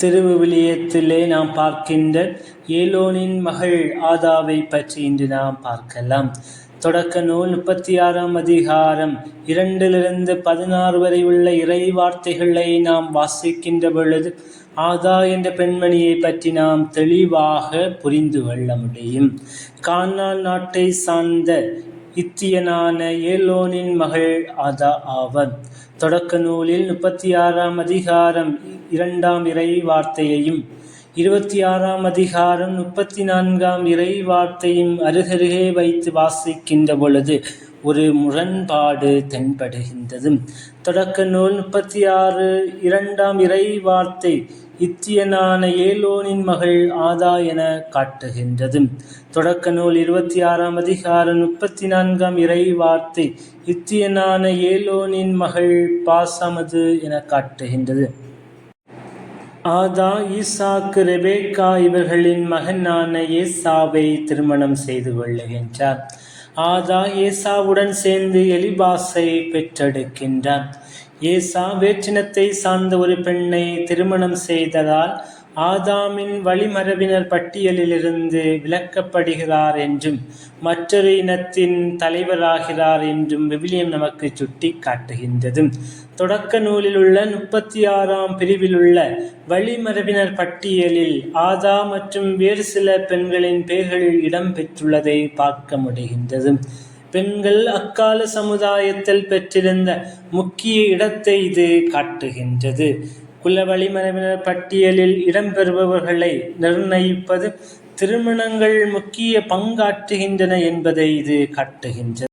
திருவிவிலியத்திலே நாம் பார்க்கின்ற ஏலோனின் மகள் ஆதாவை பற்றி இன்று நாம் பார்க்கலாம். தொடக்க நூல் முப்பத்தி ஆறாம் அதிகாரம் இரண்டிலிருந்து பதினாறு வரை உள்ள இறை வார்த்தைகளை நாம் வாசிக்கின்ற பொழுது ஆதா என்ற பெண்மணியை பற்றி நாம் தெளிவாக புரிந்து கொள்ள முடியும். கான்னால் நாட்டை சார்ந்த இத்தியனான ஏலோனின் மகள் ஆதா ஆவர் தொடக்க நூலில் முப்பத்தி ஆறாம் அதிகாரம் இரண்டாம் இறை வார்த்தையையும் இருபத்தி ஆறாம் அதிகாரம் முப்பத்தி நான்காம் இறை வார்த்தையும் அருகருகே வைத்து வாசிக்கின்ற பொழுது ஒரு முரண்பாடு தென்படுகின்றது. தொடக்க நூல் முப்பத்தி ஆறு இரண்டாம் இறை வார்த்தை இத்தியனான ஏலோனின் மகள் ஆதா என காட்டுகின்றது. தொடக்க நூல் இருபத்தி ஆறாம் அதிகாரம் முப்பத்தி நான்காம் இறை வார்த்தை இத்தியனான ஏலோனின் மகள் பாசமது என காட்டுகின்றது. ஆதா ஈசாக்கு ரெபேக்கா இவர்களின் மகனான ஏசாவை திருமணம் செய்து கொள்ளுகின்றார். ஆதா ஏசாவுடன் சேர்ந்து எலிபாஸை பெற்றெடுக்கின்றார். ஏசா வேற்றினத்தை சார்ந்த ஒரு பெண்ணை திருமணம் செய்ததால் ஆதாமின் வழிமரபினர் பட்டியலிலிருந்து விலக்கப்படுகிறார் என்றும் மற்றொரு இனத்தின் தலைவராகிறார் என்றும் விவிலியம் நமக்கு சுட்டி காட்டுகின்றது தொடக்க நூலில் உள்ள முப்பத்தி ஆறாம் பிரிவில் உள்ள வழிமரபினர் பட்டியலில் ஆதா மற்றும் வேறு சில பெண்களின் பெயர்கள் இடம்பெற்றுள்ளதை பார்க்க முடிகின்றது பெண்கள் அக்கால சமுதாயத்தில் பெற்றிருந்த முக்கிய இடத்தை இது காட்டுகின்றது. குல வழிமரபினர் பட்டியலில் இடம்பெறுபவர்களை நிர்ணயிப்பது திருமணங்கள் முக்கிய பங்காற்றுகின்றன என்பதை இது காட்டுகின்றது.